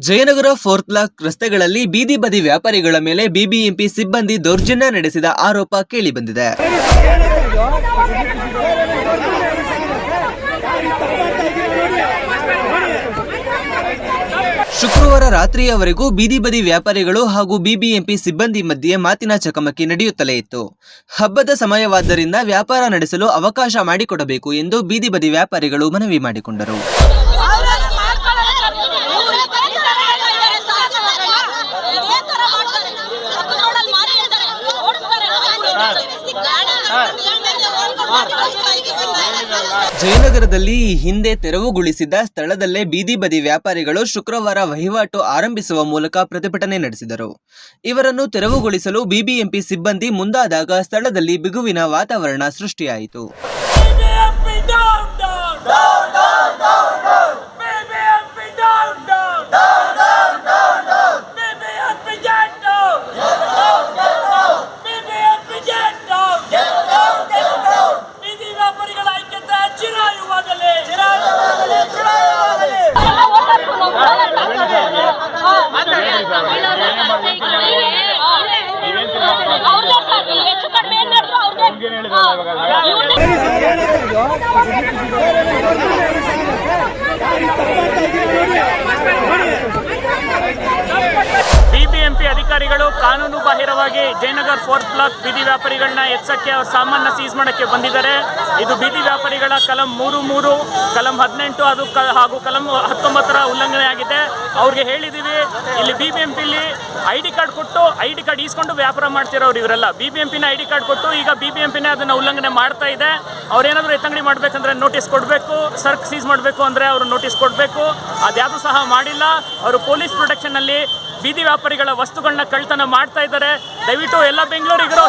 Jayanagar fourth lock ರಸ್ತೆಗಳಲ್ಲಿ ಬೀದಿ ಬದಿ ವ್ಯಾಪಾರಿಗಳ ಮೇಲೆ ಬಿಬಿಎಂಪಿ ಸಿಬ್ಬಂದಿ ದೌರ್ಜನ್ಯ ನಡೆಸಿದ ಆರೋಪ ಕೇಳಿಬಂದಿದೆ ಶುಕ್ರವಾರ ರಾತ್ರಿಯವರೆಗೂ ಬೀದಿ ಬದಿ ವ್ಯಾಪಾರಿಗಳು ಹಾಗೂ ಬಿಬಿಎಂಪಿ ಸಿಬ್ಬಂದಿ ಮಧ್ಯೆ ಮಾತಿನ ಚಕಮಕಿ ನಡೆಯುತ್ತಲೇ ಇತ್ತು. ಹಬ್ಬದ ಸಮಯವಾದ್ದರಿಂದ ವ್ಯಾಪಾರ ನಡೆಸಲು ಅವಕಾಶ ಮಾಡಿಕೊಡಬೇಕು ಎಂದು ಬೀದಿ ಬದಿ ವ್ಯಾಪಾರಿಗಳು ಮನವಿ ಮಾಡಿಕೊಂಡರು. ಜಯನಗರದಲ್ಲಿ ಈ ಹಿಂದೆ ತೆರವುಗೊಳಿಸಿದ ಸ್ಥಳದಲ್ಲೇ ಬೀದಿ ಬದಿ ವ್ಯಾಪಾರಿಗಳು ಶುಕ್ರವಾರ ವಹಿವಾಟು ಆರಂಭಿಸುವ ಮೂಲಕ ಪ್ರತಿಭಟನೆ ನಡೆಸಿದರು. ಇವರನ್ನು ತೆರವುಗೊಳಿಸಲು ಬಿಬಿಎಂಪಿ ಸಿಬ್ಬಂದಿ ಮುಂದಾದಾಗ ಸ್ಥಳದಲ್ಲಿ ಬಿಗುವಿನ ವಾತಾವರಣ ಸೃಷ್ಟಿಯಾಯಿತು. ಏನ್ ಮಾಡಿದ್ರು ಅಧಿಕಾರಿಗಳು ಕಾನೂನು ಬಾಹಿರವಾಗಿ ಜಯನಗರ್ ಫೋರ್ತ್ ಬ್ಲಾಕ್ ಬೀದಿ ವ್ಯಾಪಾರಿಗಳನ್ನ ಎಚ್ಚಕ್ಕೆ ಅವ್ರ ಸಾಮಾನ ಸೀಸ್ ಮಾಡಕ್ಕೆ ಬಂದಿದ್ದಾರೆ. ಇದು ಬೀದಿ ವ್ಯಾಪಾರಿಗಳ ಕಲಂ ಮೂರು ಮೂರು, ಕಲಂ ಹದಿನೆಂಟು ಅದು ಹಾಗೂ ಕಲಂ ಹತ್ತೊಂಬತ್ತರ ಉಲ್ಲಂಘನೆ ಆಗಿದೆ. ಅವ್ರಿಗೆ ಹೇಳಿದ್ದೀವಿ ಇಲ್ಲಿ ಬಿ ಬಿ ಎಂ ಪಿಲಿ ಐ ಡಿ ಕಾರ್ಡ್ ಕೊಟ್ಟು ಐ ಡಿ ಕಾರ್ಡ್ ಈಸ್ಕೊಂಡು ವ್ಯಾಪಾರ ಮಾಡ್ತಿರೋರು ಇವರೆಲ್ಲ. ಬಿ ಬಿ ಎಂ ಪಿನ ಐ ಡಿ ಕಾರ್ಡ್ ಕೊಟ್ಟು ಈಗ ಬಿ ಬಿ ಎಂ ಪಿನೇ ಅದನ್ನು ಉಲ್ಲಂಘನೆ ಮಾಡ್ತಾ ಇದೆ. ಅವ್ರೇನಾದರೂ ಎತ್ತಂಗಡಿ ಮಾಡಬೇಕಂದ್ರೆ ನೋಟಿಸ್ ಕೊಡಬೇಕು, ಸರ್ಕ್ ಸೀಸ್ ಮಾಡಬೇಕು ಅಂದರೆ ಅವರು ನೋಟಿಸ್ ಕೊಡಬೇಕು. ಅದ್ಯಾವುದು ಸಹ ಮಾಡಿಲ್ಲ. ಅವರು ಪೊಲೀಸ್ ಪ್ರೊಟೆಕ್ಷನಲ್ಲಿ ಬೀದಿ ವ್ಯಾಪಾರಿಗಳ ವಸ್ತುಗಳನ್ನ ಕಳ್ತನ ಮಾಡ್ತಾ ಇದ್ದಾರೆ. ದಯವಿಟ್ಟು ಎಲ್ಲ ಬೆಂಗಳೂರಿಗರು